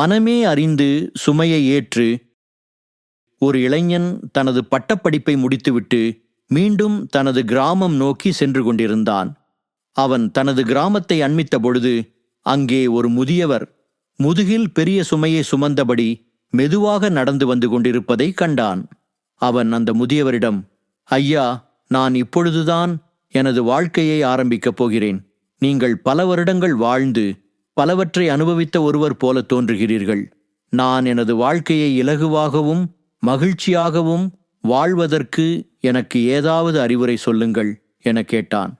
மனமே அறிந்து சுமையை ஏற்று ஒரு இளைஞன் தனது பட்டப்படிப்பை முடித்துவிட்டு மீண்டும் தனது கிராமம் நோக்கி சென்று கொண்டிருந்தான். அவன் தனது கிராமத்தை அண்மித்த பொழுது அங்கே ஒரு முதியவர் முதுகில் பெரிய சுமையை சுமந்தபடி மெதுவாக நடந்து வந்து கொண்டிருப்பதை கண்டான். அவன் அந்த முதியவரிடம் ஐயா நான் இப்பொழுதுதான் எனது வாழ்க்கையை ஆரம்பிக்கப் போகிறேன். நீங்கள் பல வருடங்கள் வாழ்ந்து பலவற்றை அனுபவித்த ஒருவர் போல தோன்றுகிறீர்கள். நான் எனது வாழ்க்கையை இலகுவாகவும் மகிழ்ச்சியாகவும் வாழ்வதற்கு எனக்கு ஏதாவது அறிவுரை சொல்லுங்கள் என கேட்டான்.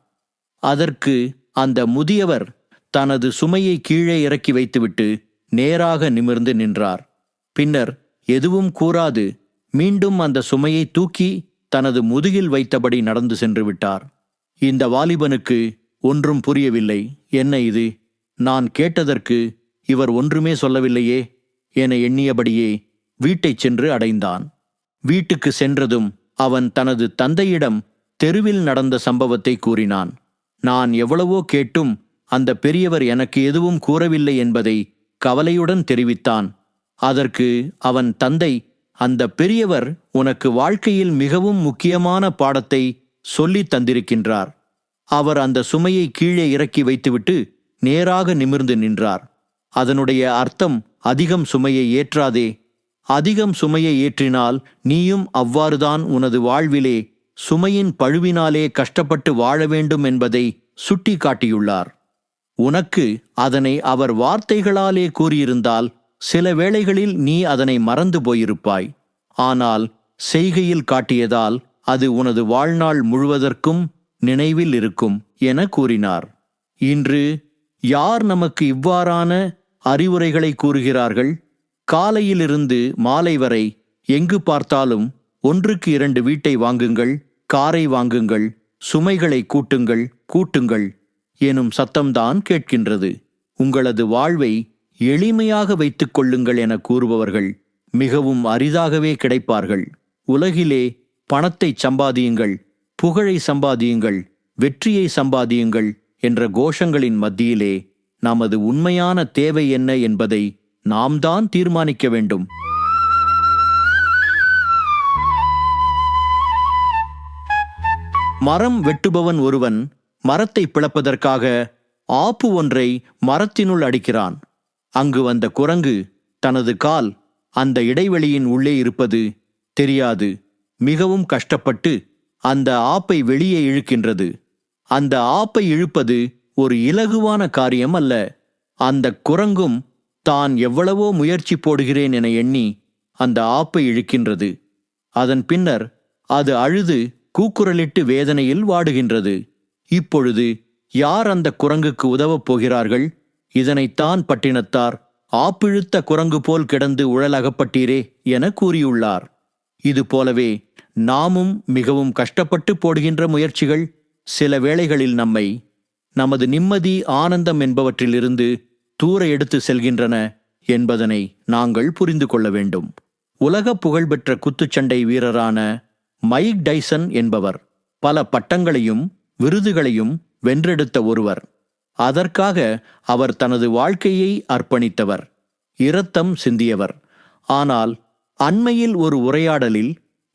அதற்கு அந்த முதியவர் தனது சுமையை கீழே இறக்கி வைத்துவிட்டு நேராக நிமிர்ந்து நின்றார். பின்னர் எதுவும் கூறாது மீண்டும் அந்த சுமையை தூக்கி தனது முதுகில் வைத்தபடி நடந்து சென்று விட்டார். இந்த வாலிபனுக்கு ஒன்றும் புரியவில்லை என்ன இது? நான் கேட்டதற்கு இவர் ஒன்றுமே சொல்லவில்லையே என எண்ணியபடியே வீட்டைச் சென்று அடைந்தான். வீட்டுக்கு சென்றதும் அவன் தனது தந்தையிடம் தெருவில் நடந்த சம்பவத்தை கூறினான். நான் எவ்வளவோ கேட்டும் அந்த பெரியவர் எனக்கு எதுவும் கூறவில்லை என்பதை கவலையுடன் தெரிவித்தான். அதற்கு அவன் தந்தை அந்த பெரியவர் உனக்கு வாழ்க்கையில் மிகவும் முக்கியமான பாடத்தை சொல்லித் தந்திருக்கின்றார். அவர் அந்த சுமையை கீழே இறக்கி வைத்துவிட்டு நேராக நிமிர்ந்து நின்றார். அதனுடைய அர்த்தம் அதிகம் சுமையை ஏற்றாதே. அதிகம் சுமையை ஏற்றினால் நீயும் அவ்வாறுதான் உனது வாழ்விலே சுமையின் பழுவினாலே கஷ்டப்பட்டு வாழ வேண்டும் என்பதை சுட்டி காட்டியுள்ளார் உனக்கு அதனை அவர் வார்த்தைகளாலே கூறியிருந்தால் சில வேளைகளில் நீ அதனை மறந்து போயிருப்பாய். ஆனால் செய்கையில் காட்டியதால் அது உனது வாழ்நாள் முழுவதற்கும் நினைவில் இருக்கும் என கூறினார். இன்று யார் நமக்கு இவ்வாறான அறிவுரைகளை கூறுகிறார்கள்? காலையிலிருந்து மாலை வரை எங்கு பார்த்தாலும் ஒன்றுக்கு இரண்டு வீட்டை வாங்குங்கள் காரை வாங்குங்கள் சுமைகளை கூட்டுங்கள் கூட்டுங்கள் எனும் சத்தம்தான் கேட்கின்றது. உங்களது வாழ்வை எளிமையாக வைத்துக் கொள்ளுங்கள் என கூறுபவர்கள் மிகவும் அரிதாகவே கிடைப்பார்கள். உலகிலே பணத்தை சம்பாதியுங்கள் புகழை சம்பாதியுங்கள் வெற்றியை சம்பாதியுங்கள் என்ற கோஷங்களின் மத்தியிலே நமது உண்மையான தேவை என்ன என்பதை நாம் தான் தீர்மானிக்க வேண்டும். மரம் வெட்டுபவன் ஒருவன் மரத்தை பிளப்பதற்காக ஆப்பு ஒன்றை மரத்தினுள் அடிக்கிறான். அங்கு வந்த குரங்கு தனது கால் அந்த இடைவெளியின் உள்ளே இருப்பது தெரியாது. மிகவும் கஷ்டப்பட்டு அந்த ஆப்பை வெளியே இழுக்கின்றது. அந்த ஆப்பை இழுப்பது ஒரு இலகுவான காரியம் அல்ல. அந்த குரங்கும் தான் எவ்வளவோ முயற்சி போடுகிறேன் என எண்ணி அந்த ஆப்பை இழுக்கின்றது. அதன் பின்னர் அது அழுது கூக்குரலிட்டு வேதனையில் வாடுகின்றது. இப்பொழுது யார் அந்த குரங்குக்கு உதவப் போகிறார்கள்? இதனைத்தான் பட்டினத்தார் ஆப்பிழுத்த குரங்கு போல் கிடந்து உழலகப்பட்டீரே என கூறியுள்ளார். இது போலவே நாமும் மிகவும் கஷ்டப்பட்டு போடுகின்ற முயற்சிகள் சில வேளைகளில் நம்மை நமது நிம்மதி ஆனந்தம் என்பவற்றிலிருந்து தூர எடுத்து செல்கின்றன என்பதனை நாங்கள் புரிந்து கொள்ள வேண்டும். உலக புகழ்பெற்ற குத்துச்சண்டை வீரரான மைக் டைசன் என்பவர் பல பட்டங்களையும் விருதுகளையும் வென்றெடுத்த ஒருவர். அதற்காக அவர் தனது வாழ்க்கையை அர்ப்பணித்தவர். இரத்தம் சிந்தியவர். ஆனால் அண்மையில் ஒரு உரையாடலில்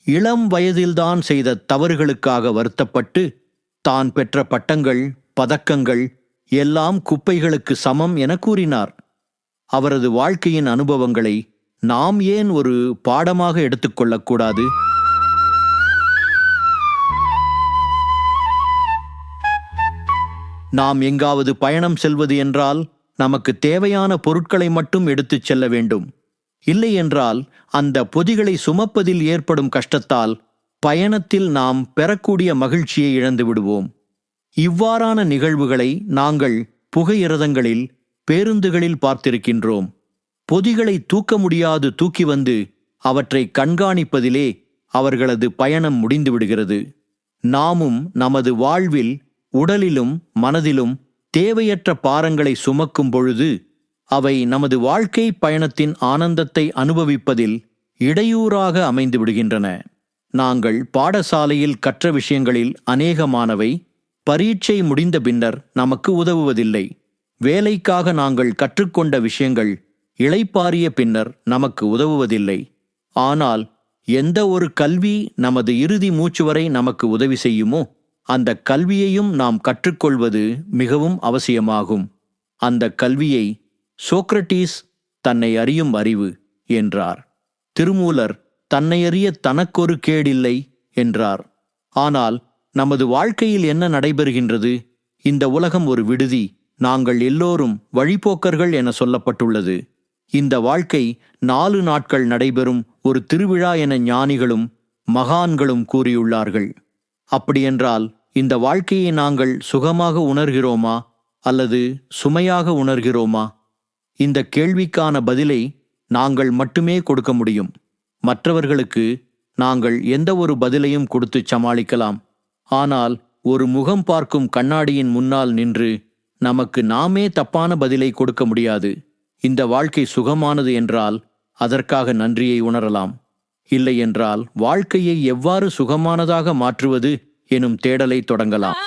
இளம் வயதில்தான் செய்த தவறுகளுக்காக வருத்தப்பட்டு தான் பெற்ற பட்டங்கள் பதக்கங்கள் எல்லாம் குப்பைகளுக்கு சமம் என கூறினார். அவரது வாழ்க்கையின் அனுபவங்களை நாம் ஏன் ஒரு பாடமாக எடுத்துக்கொள்ளக்கூடாது நாம் எங்காவது பயணம் செல்வது என்றால் நமக்கு தேவையான பொருட்களை மட்டும் எடுத்துச் செல்ல வேண்டும். இல்லை என்றால் அந்த பொதிகளை சுமப்பதில் ஏற்படும் கஷ்டத்தால் பயணத்தில் நாம் பெறக்கூடிய மகிழ்ச்சியை இழந்து விடுவோம். இவ்வாறான நிகழ்வுகளை நாங்கள் புகையிரதங்களில் பேருந்துகளில் பார்த்திருக்கின்றோம். பொதிகளை தூக்க முடியாது தூக்கி வந்து அவற்றை கண்காணிப்பதிலே அவர்களது பயணம் முடிந்துவிடுகிறது நாமும் நமது வாழ்வில் உடலிலும் மனதிலும் தேவையற்ற பாரங்களை சுமக்கும் பொழுது அவை நமது வாழ்க்கை பயணத்தின் ஆனந்தத்தை அனுபவிப்பதில் இடையூறாக அமைந்து விடுகின்றன. நாங்கள் பாடசாலையில் கற்ற விஷயங்களில் அநேகமானவை பரீட்சை முடிந்த பின்னர் நமக்கு உதவுவதில்லை. வேலைக்காக நாங்கள் கற்றுக்கொண்ட விஷயங்கள் இளைப்பாரிய பின்னர் நமக்கு உதவுவதில்லை. ஆனால் எந்த ஒரு கல்வி நமது இறுதி மூச்சு வரை நமக்கு உதவி செய்யுமோ அந்த கல்வியையும் நாம் கற்றுக்கொள்வது மிகவும் அவசியமாகும். அந்த கல்வியை சோக்ரட்டீஸ் தன்னை அறியும் அறிவு என்றார். திருமூலர் தன்னையறிய தனக்கொரு கேடில்லை என்றார். ஆனால் நமது வாழ்க்கையில் என்ன நடைபெறுகின்றது? இந்த உலகம் ஒரு விடுதி. நாங்கள் எல்லோரும் வழிபோக்கர்கள் என சொல்லப்பட்டுள்ளது. இந்த வாழ்க்கை நாலு நாட்கள் நடைபெறும் ஒரு திருவிழா என ஞானிகளும் மகான்களும் கூறியுள்ளார்கள். அப்படியென்றால் இந்த வாழ்க்கையை நாங்கள் சுகமாக உணர்கிறோமா? அல்லது சுமையாக உணர்கிறோமா? இந்த கேள்விக்கான பதிலை நாங்கள் மட்டுமே கொடுக்க முடியும். மற்றவர்களுக்கு நாங்கள் எந்த ஒரு பதிலையும் கொடுத்து சமாளிக்கலாம். ஆனால் ஒரு முகம் பார்க்கும் கண்ணாடியின் முன்னால் நின்று நமக்கு நாமே தப்பான பதிலை கொடுக்க முடியாது. இந்த வாழ்க்கை சுகமானது என்றால் அதற்காக நன்றியை உணரலாம். இல்லையென்றால் வாழ்க்கையை எவ்வாறு சுகமானதாக மாற்றுவது எனும் தேடலை தொடங்கலாம்.